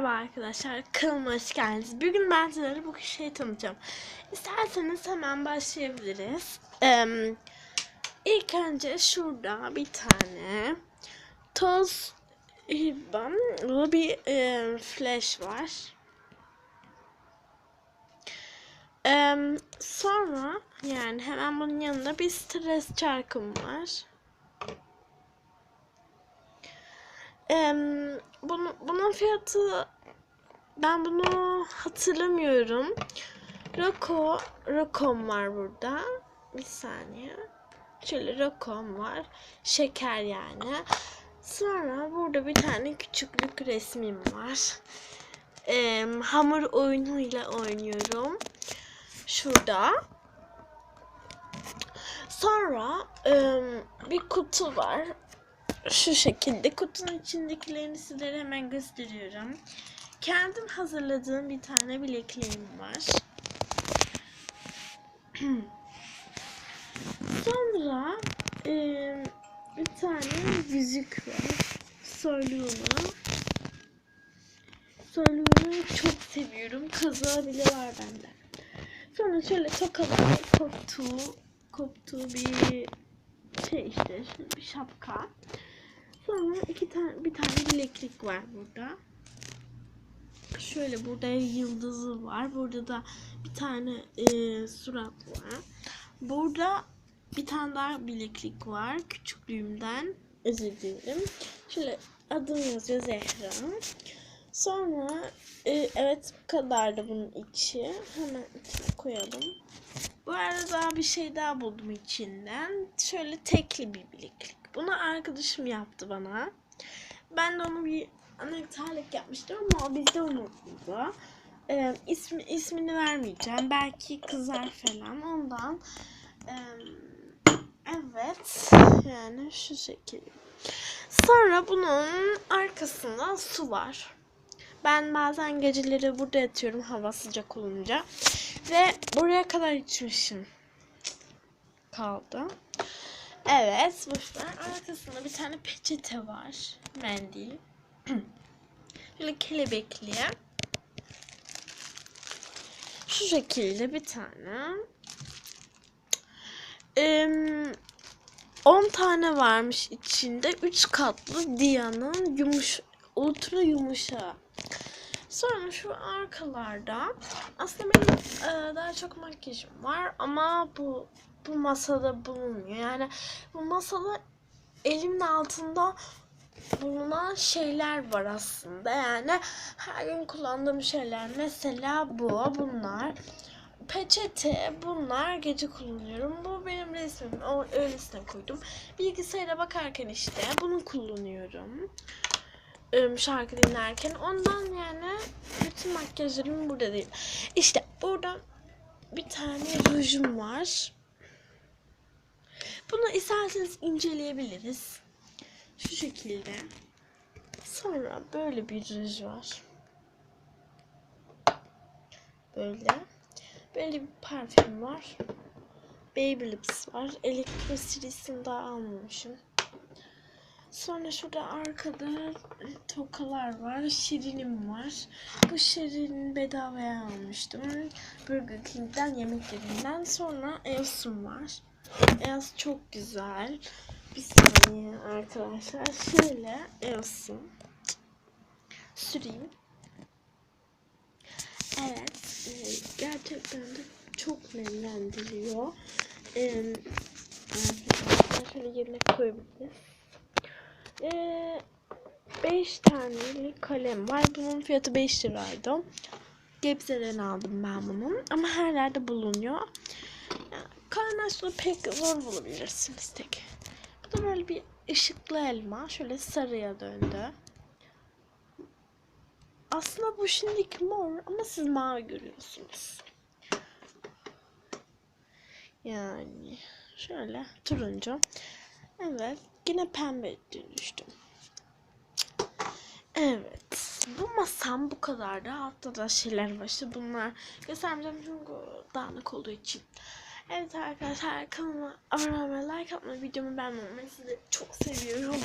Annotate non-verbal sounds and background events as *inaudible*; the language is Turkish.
Merhaba arkadaşlar, kanalıma hoş geldiniz. Bugün ben sizlere bu şeyi tanıtacağım. İsterseniz hemen başlayabiliriz. Ee, ilk önce şurada bir tane toz hibam bir e, flash var. Ee, sonra yani hemen bunun yanında bir stres çarkım var. Bunu, bunun fiyatı ben bunu hatırlamıyorum. Roko, Rokom var burada. Bir saniye. Şöyle Rokom var. Şeker yani. Sonra burada bir tane küçüklük resmim var. Ee, hamur oyunuyla oynuyorum. Şurada. Sonra e, bir kutu var şu şekilde kutunun içindekilerini sizlere hemen gösteriyorum. Kendim hazırladığım bir tane bilekliğim var. *clears throat* Sonra e, bir tane yüzük var. Soyluğunu. Soyluğunu çok seviyorum. Kazağı bile var bende. Sonra şöyle tokalar koptuğu, koptuğu bir şey işte bir şapka. Sonra iki tane bir tane bileklik var burada. Şöyle burada yıldızı var. Burada da bir tane e, surat var. Burada bir tane daha bileklik var. Küçüklüğümden özür dilerim. Şöyle adım yazıyor Zehra. Sonra e, evet bu kadar da bunun içi. Hemen içine koyalım. Bu arada daha bir şey daha buldum içinden. Şöyle tekli bir bileklik. Bunu arkadaşım yaptı bana. Ben de onu bir anahtarlık yapmıştım ama o bizde unutuldu. Ee, ismi, ismini vermeyeceğim. Belki kızar falan ondan. Ee, evet. Yani şu şekilde. Sonra bunun arkasında su var. Ben bazen geceleri burada yatıyorum hava sıcak olunca. Ve buraya kadar içmişim. Kaldı. Evet boşver. Arkasında bir tane peçete var. Mendil. *clears throat* Böyle kelebekli. Şu şekilde bir tane. Ee, 10 tane varmış içinde. 3 katlı Dia'nın yumuş ultra yumuşağı. Sonra şu arkalarda aslında benim e, daha çok makyajım var ama bu bu masada bulunmuyor. Yani bu masada elimin altında bulunan şeyler var aslında. Yani her gün kullandığım şeyler. Mesela bu, bunlar. Peçete, bunlar gece kullanıyorum. Bu benim resmim. O öylesine koydum. Bilgisayara bakarken işte bunu kullanıyorum. Şarkı dinlerken. Ondan yani bütün makyajlarım burada değil. İşte burada bir tane rujum var. Bunu isterseniz inceleyebiliriz. Şu şekilde. Sonra böyle bir ruj var. Böyle. Böyle bir parfüm var. Baby Lips var. Elektro serisini daha almamışım. Sonra şurada arkada tokalar var. Şirinim var. Bu şirin bedavaya almıştım. Burger King'den yemeklerinden. Sonra Elsum var.Els çok güzel. Bir saniye arkadaşlar. Şöyle Elsum. Süreyim. Evet. E, gerçekten de çok nemlendiriyor. E, şöyle yerine koyabiliriz. 5 e, tanelik kalem var. Bunun fiyatı 5 liraydı. Gebze'den aldım ben bunu. Ama her yerde bulunuyor. Karnaşlı pek zor bulabilirsiniz tek. Bu da böyle bir ışıklı elma. Şöyle sarıya döndü. Aslında bu şimdiki mor ama siz mavi görüyorsunuz. Yani şöyle turuncu. Evet. Yine pembe dönüştüm. Evet. Bu masam bu kadardı. Altta da şeyler var. İşte bunlar göstermeyeceğim çünkü dağınık olduğu için. Evet arkadaşlar kanalıma abone olmayı, like atmayı, videomu beğenmeyi sizi çok seviyorum.